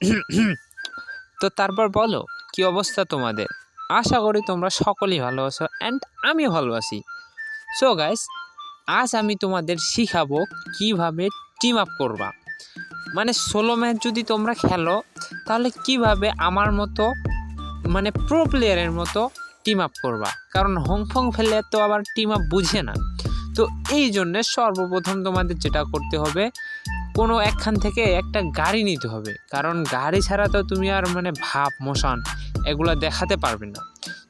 তো তারপর বলো, কি অবস্থা তোমাদের? আশা করি তোমরা সকলেই ভালো আছো অ্যান্ড আমিও ভালোবাসি সো গাইস আজ আমি তোমাদের শিখাবো কীভাবে টিম আপ করবা। মানে ষোলো ম্যাচ যদি তোমরা খেলো, তাহলে কীভাবে আমার মতো মানে প্রো প্লেয়ারের মতো টিম আপ করবা? কারণ হংফং ফেলে তো আবার টিম আপ বুঝে না। তো এই জন্যে সর্বপ্রথম তোমাদের যেটা করতে হবে কোনো একখান থেকে একটা গাড়ি নিতে হবে। কারণ গাড়ি ছাড়া তো তুমি আর মানে ভাব, মোশন এগুলো দেখাতে পারবে না।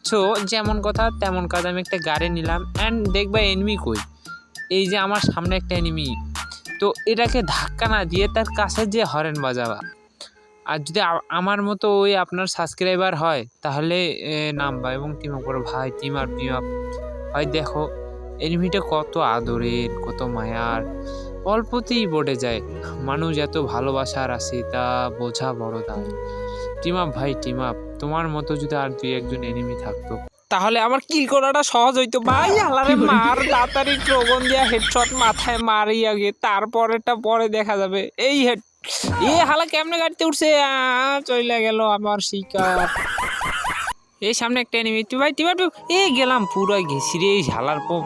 সো যেমন কথা, তেমন কাজ আমি একটা গাড়ি নিলাম অ্যান্ড দেখবা এনিমি কই? এই যে আমার সামনে একটা এনিমি তো এটাকে ধাক্কা না দিয়ে তার কাছে যে হরেন বাজাবা। আর যদি আমার মতো ওই আপনার সাবস্ক্রাইবার হয়, তাহলে নামবা এবং টিম করো। ভাই টিম আপ টিম আপ ভাই, দেখো এনিমিটা কত আদরের, কত মায়ার। অল্পতেই বটে যায়। মানুষ এত ভালোবাসার আছে তা বোঝা বড় দায়। টিমাপ ভাই টিমাপ তোমার মতো যদি আর দুই একজন এনিমি থাকতো। তাহলে আমার কিল করাটা সহজ হইতো। ভাই আলারে মার তাড়াতাড়ি ট্রগন দিয়া হেডশট মাথায় মারি আগে তারপরেটা পরে দেখা যাবে। এই হেড এ হালা কেমনে গাড়িতে উঠছে? চলে গেল আমার শিকার। এই সামনে একটা এনিমি তুই ভাই আপ এ গেলাম পুরো ঘেসি রে এই হালার পো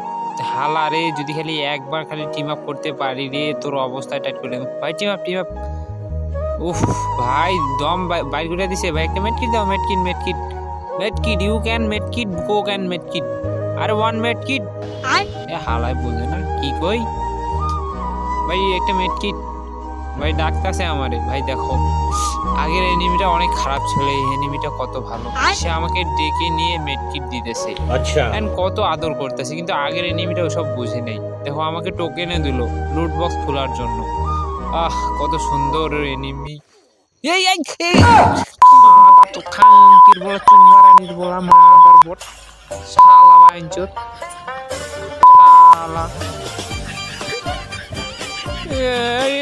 হালা রে যদি খালি একবার খালি টিম আপ করতে পারি রে তোর অবস্থা টাইট করে ভাই টিম আপ টিম আপ উফ ভাই দম বাই- বাইর করে দিছে। ভাই একটা মেটকিট দাও মেটকিট মেটকিট মেটকিট ইউ ক্যান মেটকিট গো ক্যান মেটকিট আরে ওয়ান মেটকিট এ হালাই বলে না কি কই? ভাই একটা মেটকিট ভাই ডাকতেছে আমারে ভাই দেখো আগের এনিমিটা অনেক খারাপ ছিল এই এনিমিটা কত ভালো। সে আমাকে ডেকে নিয়ে মেডকিট দিতেছে। আচ্ছা। এন্ড কত আদর করতেছে কিন্তু আগের এনিমিটা ওসব বুঝে নেই। দেখো আমাকে টোকেনে দিল লুট বক্স খোলার জন্য। আহ কত সুন্দর এনিমি এই এই তো খাঙ্কির বলা চুম্বারানির বল মাদার বট শালা বাইঞ্চোত শালা। এই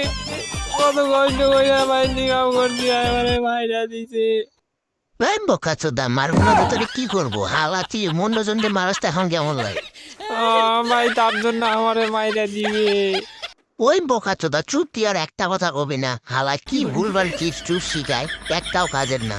কত কষ্ট করে বাইন্দি কাম করছি এবারে ভাইরা দিছে। ভাই বোকা চোদা মারবো না তোরে কি করব? হালাতি মারাস এখন কেমন লাগে? ভাই তার জন্য আমারে মাইরা দিবে। ওই বোকা চোদা চুপ আর একটা কথা কবি না। হালা কি ভুলভাল চিপস চুপ শিখায় একটাও কাজের না।